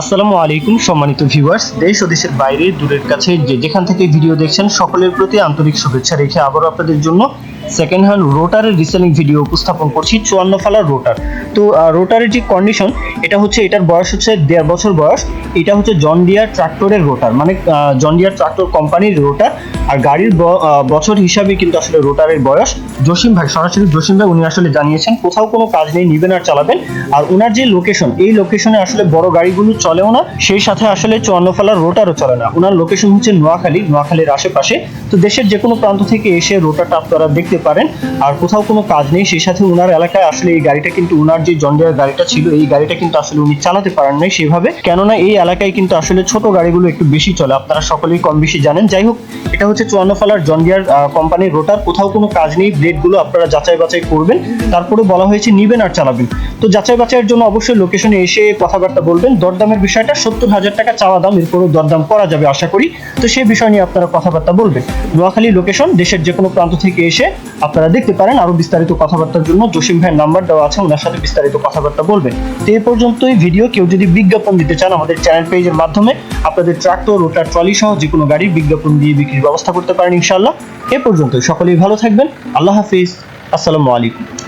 আসসালামু আলাইকুম, সম্মানিত ভিউয়ার্স দেশ ও দেশের বাইরে, দূরের কাছে যে যেখান থেকে ভিডিও দেখছেন, সকলের প্রতি আন্তরিক শুভেচ্ছা রেখে আবারও আপনাদের জন্য সেকেন্ড হ্যান্ড রোটারের রিসেলিং ভিডিও উপস্থাপন করছি, চুয়ান্ন ফালার রোটার তো রোটারের যে কন্ডিশন এটা হচ্ছে, এটার বয়স হচ্ছে দেড় বছর বয়স। এটা হচ্ছে জন ডিয়ার ট্রাক্টরের রোটার মানে জন ডিয়ার ট্রাক্টর কোম্পানির রোটার আর গাড়ির বছর হিসাবে কিন্তু আসলে রোটারের বয়স। জসিম ভাই, সরাসরি জসিম ভাই উনি আসলে জানিয়েছেন, কোথাও কোনো কাজ নেই, নিবেন আর চালাবেন। আর ওনার যে লোকেশন এই লোকেশনে আসলে বড় গাড়িগুলো চলেও না, সেই সাথে আসলে চুয়ান্ন ফালার রোটারও চলে না। ওনার লোকেশন হচ্ছে নোয়াখালী, নোয়াখালীর আশেপাশে। তো দেশের যে কোনো প্রান্ত থেকে এসে রোটারটা আপনারা দেখতে পারেন। আর কোথাও কোনো কাজ নেই, সেই সাথে ওনার এলাকায় আসলে এই গাড়িটা কিন্তু ওনার যে জন্ডিয়ার গাড়িটা ছিল, এই গাড়িটা কিন্তু আসলে উনি চালাতে পারেন নাই সেভাবে। কেননা এই এলাকায় কিন্তু আসলে ছোট গাড়িগুলো একটু বেশি চলে, আপনারা সকলেই কম বেশি জানেন। যাই হোক, এটা হচ্ছে চুয়ান্ন ফালার জন্ডিয়ার কোম্পানির রোটার কোথাও কোনো কাজ নেই ব্লেডগুলো আপনারা যাচাই বাছাই করবেন। তারপরে বলা হয়েছে নিবেন আর চালাবেন। তো যাচাই বাছাইয়ের জন্য অবশ্যই লোকেশনে এসে কথাবার্তা বলবেন। দরদামের বিষয়টা, সত্তর হাজার টাকা চাওয়া দাম, এরপরও দরদাম করা যাবে আশা করি। তো সেই বিষয় নিয়ে আপনারা কথাবার্তা বলবেন। নোয়াখালী লোকেশন দেশের যে কোনো প্রান্ত থেকে এসে আপনারা দেখতে পারেন আরও বিস্তারিত কথাবার্তার জন্য জসিম ভাইয়ের নাম্বার দেওয়া আছে ওনার সাথে বিস্তারিত কথাবার্তা বলবেন। তো এই পর্যন্তই ভিডিও। কেউ যদি বিজ্ঞাপন দিতে চান আমাদের চ্যানেল পেজের মাধ্যমে, আপনাদের ট্রাক্টর রোটার ট্রলি সহ যে কোনো গাড়ির বিজ্ঞাপন দিয়ে বিক্রির ব্যবস্থা করতে পারেন ইনশাআল্লাহ। এ পর্যন্ত সকলেই ভালো থাকবেন। আল্লাহ হাফিজ। আসসালামু আলাইকুম।